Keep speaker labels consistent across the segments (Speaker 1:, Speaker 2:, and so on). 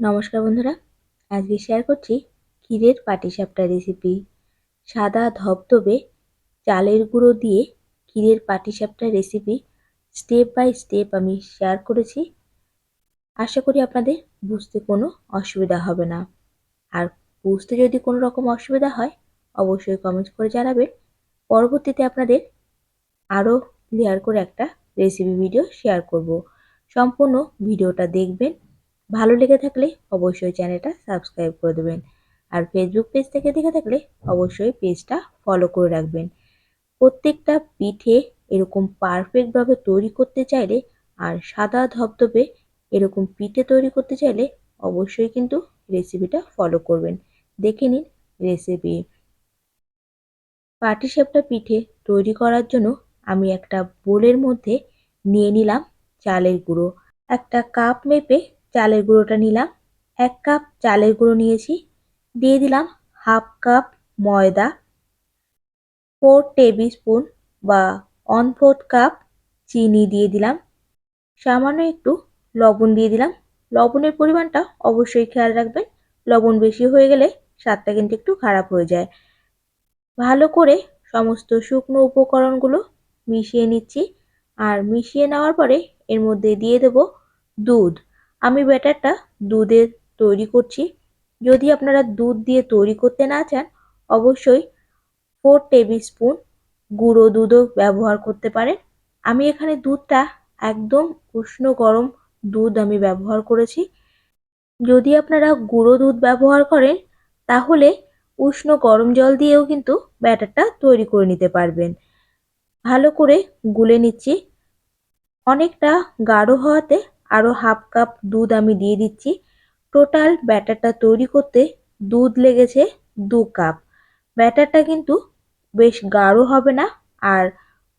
Speaker 1: নমস্কার বন্ধুরা, আজকে শেয়ার করছি ক্ষীরের পাটিসাপটা রেসিপি সাদা ধবধবে চালের গুঁড়ো দিয়ে ক্ষীরের পাটিসাপটা রেসিপি স্টেপ বাই স্টেপ আমি শেয়ার করেছি। আশা করি আপনাদের বুঝতে কোনো অসুবিধা হবে না। আর বুঝতে যদি কোনো রকম অসুবিধা হয়, অবশ্যই কমেন্ট করে জানাবেন। পরবর্তীতে আপনাদের আরও ক্লিয়ার করে একটা রেসিপি ভিডিও শেয়ার করব। সম্পূর্ণ ভিডিওটা দেখবেন ভালো লেগে থাকলে অবশ্যই চ্যানেলটা সাবস্ক্রাইব করে দেবেন। আর ফেসবুক পেজ থেকে দেখে থাকলে অবশ্যই পেজটা ফলো করে রাখবেন। প্রত্যেকটা পিঠে এরকম পারফেক্টভাবে তৈরি করতে চাইলে আর সাদা ধবধবে এরকম পিঠে তৈরি করতে চাইলে অবশ্যই কিন্তু রেসিপিটা ফলো করবেন। দেখে নিন রেসিপি পাটিসাপটা পিঠে তৈরি করার জন্য আমি একটা বোলের মধ্যে নিয়ে নিলাম চালের গুঁড়ো। একটা কাপ মেপে চালের গুঁড়োটা নিলাম। এক কাপ চালের গুঁড়ো নিয়েছি। দিয়ে দিলাম হাফ কাপ ময়দা ফোর টেবিল স্পুন বা ওয়ান ফোর্থ কাপ চিনি দিয়ে দিলাম। সামান্য একটু লবণ দিয়ে দিলাম। লবণের পরিমাণটা অবশ্যই খেয়াল রাখবেন। লবণ বেশি হয়ে গেলে স্বাদটা কিন্তু একটু খারাপ হয়ে যায়। ভালো করে সমস্ত শুকনো উপকরণগুলো মিশিয়ে নিচ্ছি। আর মিশিয়ে নেওয়ার পরে এর মধ্যে দিয়ে দেব দুধ। আমি ব্যাটারটা দুধে তৈরি করছি। যদি আপনারা দুধ দিয়ে তৈরি করতে না চান, অবশ্যই ফোর টেবিল স্পুন গুঁড়ো দুধও ব্যবহার করতে পারেন। আমি এখানে দুধটা একদম উষ্ণ গরম দুধ আমি ব্যবহার করেছি। যদি আপনারা গুঁড়ো দুধ ব্যবহার করেন, তাহলে উষ্ণ গরম জল দিয়েও কিন্তু ব্যাটারটা তৈরি করে নিতে পারবেন। ভালো করে গুলে নিচ্ছি। অনেকটা গাঢ় হওয়াতে আরও হাফ কাপ দুধ আমি দিয়ে দিচ্ছি। টোটাল ব্যাটারটা তৈরি করতে দুধ লেগেছে দু কাপ। ব্যাটারটা কিন্তু বেশ গাঢ় হবে না আর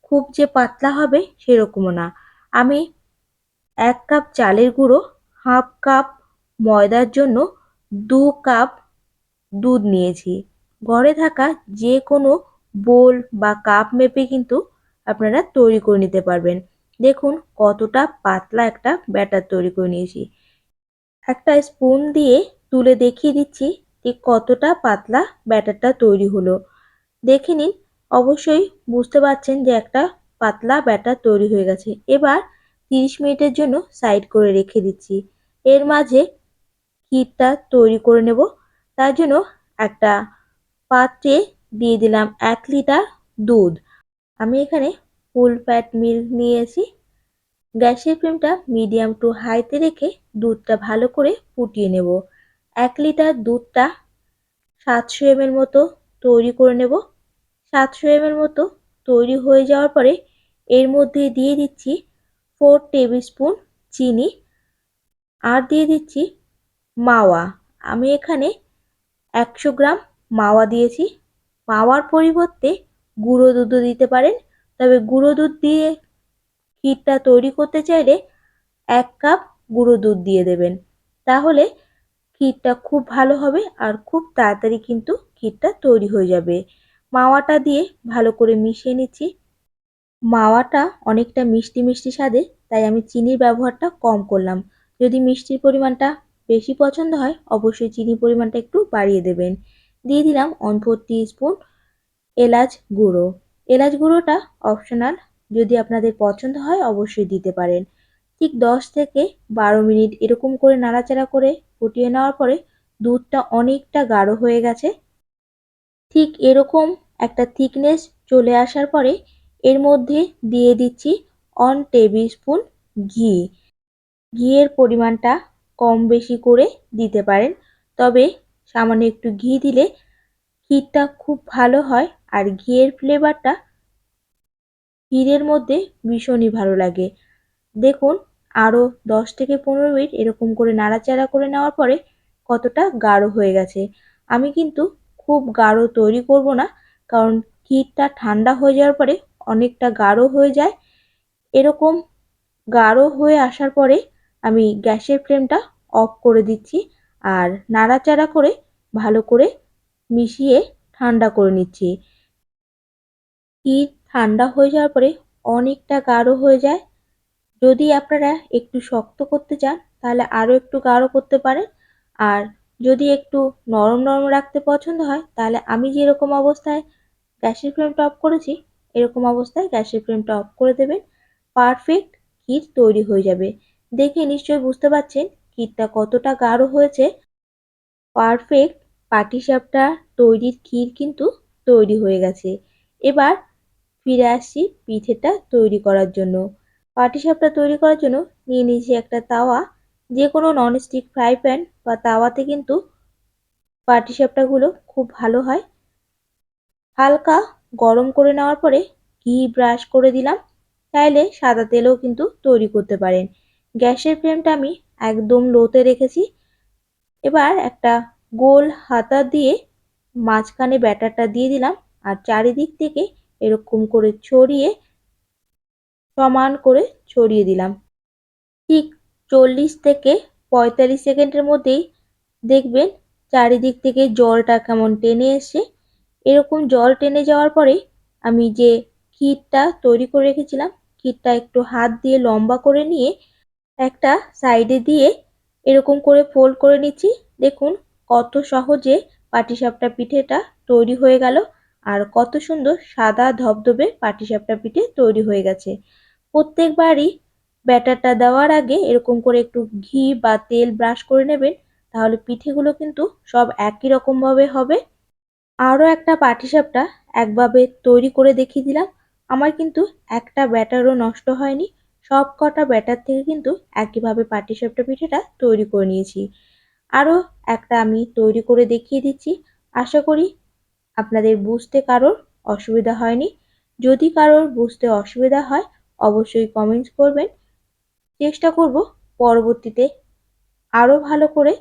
Speaker 1: খুব যে পাতলা হবে সেরকমও না। আমি এক কাপ চালের গুঁড়ো, হাফ কাপ ময়দার জন্য দু কাপ দুধ নিয়েছি। ঘরে থাকা যে কোনো বোল বা কাপ মেপে কিন্তু আপনারা তৈরি করে নিতে পারবেন। দেখুন কতটা পাতলা একটা ব্যাটার তৈরি করে নিয়েছি। একটা স্পুন দিয়ে তুলে দেখিয়ে দিচ্ছি যে কতটা পাতলা ব্যাটারটা তৈরি হলো। দেখে নিন, অবশ্যই বুঝতে পারছেন যে একটা পাতলা ব্যাটার তৈরি হয়ে গেছে। এবার তিরিশ মিনিটের জন্য সাইড করে রেখে দিচ্ছি। এর মাঝে ক্ষীরটা তৈরি করে নেব। তার জন্য একটা পাত্রে দিয়ে দিলাম এক লিটার দুধ। আমি এখানে ফুল ফ্যাট মিল্ক নিয়েছি। গ্যাসের ফ্লেমটা মিডিয়াম টু হাইতে রেখে দুধটা ভালো করে ফুটিয়ে নেব। এক লিটার দুধটা সাতশো এম মতো তৈরি করে নেব। সাতশো এম মতো তৈরি হয়ে যাওয়ার পরে এর মধ্যে দিয়ে দিচ্ছি ফোর টেবিল স্পুন চিনি আর দিয়ে দিচ্ছি মাওয়া। আমি এখানে একশো গ্রাম মাওয়া দিয়েছি। মাওয়ার পরিবর্তে গুঁড়ো দুধও দিতে পারেন। তবে গুঁড়ো দুধ দিয়ে ক্ষীরটা তৈরি করতে চাইলে এক কাপ গুঁড়ো দুধ দিয়ে দেবেন। তাহলে ক্ষীরটা খুব ভালো হবে আর খুব তাড়াতাড়ি কিন্তু ক্ষীরটা তৈরি হয়ে যাবে। মাওয়াটা দিয়ে ভালো করে মিশিয়ে নিচ্ছি। মাওয়াটা অনেকটা মিষ্টি মিষ্টি স্বাদে, তাই আমি চিনির ব্যবহারটা কম করলাম। যদি মিষ্টির পরিমাণটা বেশি পছন্দ হয়, অবশ্যই চিনির পরিমাণটা একটু বাড়িয়ে দেবেন। দিয়ে দিলাম ওয়ান ফোর স্পুন এলাচ গুঁড়ো। এলাচ গুঁড়োটা অপশনাল যদি আপনাদের পছন্দ হয়, অবশ্যই দিতে পারেন। ঠিক দশ থেকে বারো মিনিট এরকম করে নাড়াচাড়া করে ফুটিয়ে নেওয়ার পরে দুধটা অনেকটা গাঢ় হয়ে গেছে। ঠিক এরকম একটা থিকনেস চলে আসার পরে এর মধ্যে দিয়ে দিচ্ছি অন টেবিল স্পুন ঘি। ঘিয়ের পরিমাণটা কম বেশি করে দিতে পারেন। তবে সামান্য একটু ঘি দিলে ক্ষীরটা খুব ভালো হয় আর ঘিয়ের ফ্লেভারটা ক্ষীরের মধ্যে ভীষণই ভালো লাগে। দেখুন আরও দশ থেকে পনেরো মিনিট এরকম করে নাড়াচাড়া করে নেওয়ার পরে কতটা গাঢ় হয়ে গেছে। আমি কিন্তু খুব গাঢ় তৈরি করব না, কারণ ক্ষীরটা ঠান্ডা হয়ে যাওয়ার পরে অনেকটা গাঢ় হয়ে যায়। এরকম গাঢ় হয়ে আসার পরে আমি গ্যাসের ফ্লেমটা অফ করে দিচ্ছি আর নাড়াচাড়া করে ভালো করে মিশিয়ে ঠান্ডা করে নিচ্ছি। ক্ষীর ঠান্ডা হয়ে যাওয়ার পরে অনেকটা গাঢ় হয়ে যায়। যদি আপনারা একটু শক্ত করতে চান, তাহলে আরও একটু গাঢ় করতে পারেন। আর যদি একটু নরম নরম রাখতে পছন্দ হয়, তাহলে আমি যেরকম অবস্থায় গ্যাসের ফ্লেমটা অফ করেছি, এরকম অবস্থায় গ্যাসের ফ্লেমটা অফ করে দেবেন। পারফেক্ট ক্ষীর তৈরি হয়ে যাবে। দেখে নিশ্চয়ই বুঝতে পারছেন ক্ষীরটা কতটা গাঢ় হয়েছে। পারফেক্ট পাটিসাপটা তৈরির ক্ষীর কিন্তু তৈরি হয়ে গেছে। এবার ফিরে আসছি পিঠেটা তৈরি করার জন্য। পাটিসাপটা তৈরি করার জন্য নিয়ে নিয়েছি একটা তাওয়া। যে কোনো ননস্টিক ফ্রাই প্যান বা তাওয়াতে কিন্তু পাটিসাপটাগুলো খুব ভালো হয়। হালকা গরম করে নেওয়ার পরে ঘি ব্রাশ করে দিলাম। চাইলে সাদা তেলেও কিন্তু তৈরি করতে পারেন। গ্যাসের ফ্লেমটা আমি একদম লোতে রেখেছি। এবার একটা গোল হাতা দিয়ে মাঝখানে ব্যাটারটা দিয়ে দিলাম আর চারিদিক থেকে এরকম করে ছড়িয়ে সমান করে ছড়িয়ে দিলাম। ঠিক চল্লিশ থেকে পঁয়তাল্লিশ সেকেন্ডের মধ্যেই দেখবেন চারিদিক থেকে জলটা কেমন টেনে এসে, এরকম জল টেনে যাওয়ার পরে আমি যে ক্ষীরটা তৈরি করে রেখেছিলাম ক্ষীরটা একটু হাত দিয়ে লম্বা করে নিয়ে একটা সাইডে দিয়ে এরকম করে ফোল্ড করে নিচ্ছি। দেখুন কত সহজে পাটিসাপটা পিঠেটা তৈরি হয়ে গেল আর কত সুন্দর সাদা ধবধবে পাটিসাপটা পিঠে তৈরি হয়ে গেছে। প্রত্যেকবারই ব্যাটারটা দেওয়ার আগে এরকম করে একটু ঘি বা তেল ব্রাশ করে নেবেন, তাহলে পিঠেগুলো কিন্তু সব একই রকমভাবে হবে। আরও একটা পাটিসাপটা একভাবে তৈরি করে দেখিয়ে দিলাম। আমার কিন্তু একটা ব্যাটারও নষ্ট হয়নি সব কটা ব্যাটার থেকে কিন্তু একইভাবে পাটিসাপটা পিঠেটা তৈরি করে নিয়েছি। আরও একটা আমি তৈরি করে দেখিয়ে দিচ্ছি। আশা করি আপনাদের বুঝতে কারোর অসুবিধা হয়নি। যদি কারোর বুঝতে অসুবিধা হয়, অবশ্যই কমেন্টস করবেন। চেষ্টা করব পরবর্তীতে আরও ভালো করে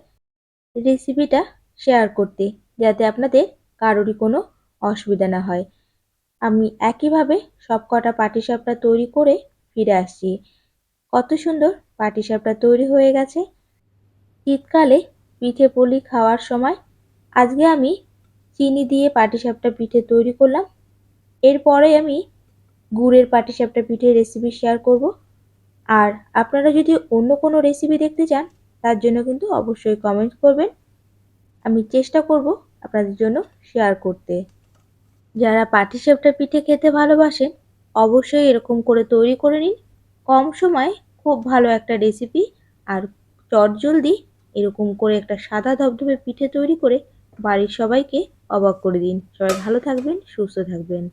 Speaker 1: রেসিপিটা শেয়ার করতে, যাতে আপনাদের কারোরই কোনো অসুবিধা না হয়। আমি একইভাবে সব কটা পাটিসাপটা তৈরি করে ফিরে আসছি। কত সুন্দর পাটিসাপটা তৈরি হয়ে গেছে। শীতকালে পিঠে পুলি খাওয়ার সময় আজকে আমি চিনি দিয়ে পাটিসাপটা পিঠে তৈরি করলাম। এরপরে আমি গুড়ের পাটিসাপটা পিঠের রেসিপি শেয়ার করব। আর আপনারা যদি অন্য কোনো রেসিপি দেখতে চান, তার জন্য কিন্তু অবশ্যই কমেন্ট করবেন। আমি চেষ্টা করব আপনাদের জন্য শেয়ার করতে। যারা পাটিসাপটা পিঠে খেতে ভালোবাসেন, অবশ্যই এরকম করে তৈরি করে নিন। কম সময়ে খুব ভালো একটা রেসিপি আর চটজলদি এরকম করে একটা সাদা ধবধবে পিঠে তৈরি করে বাড়ির সবাইকে অবাক করে দিন। সবাই ভালো থাকবেন, সুস্থ থাকবেন।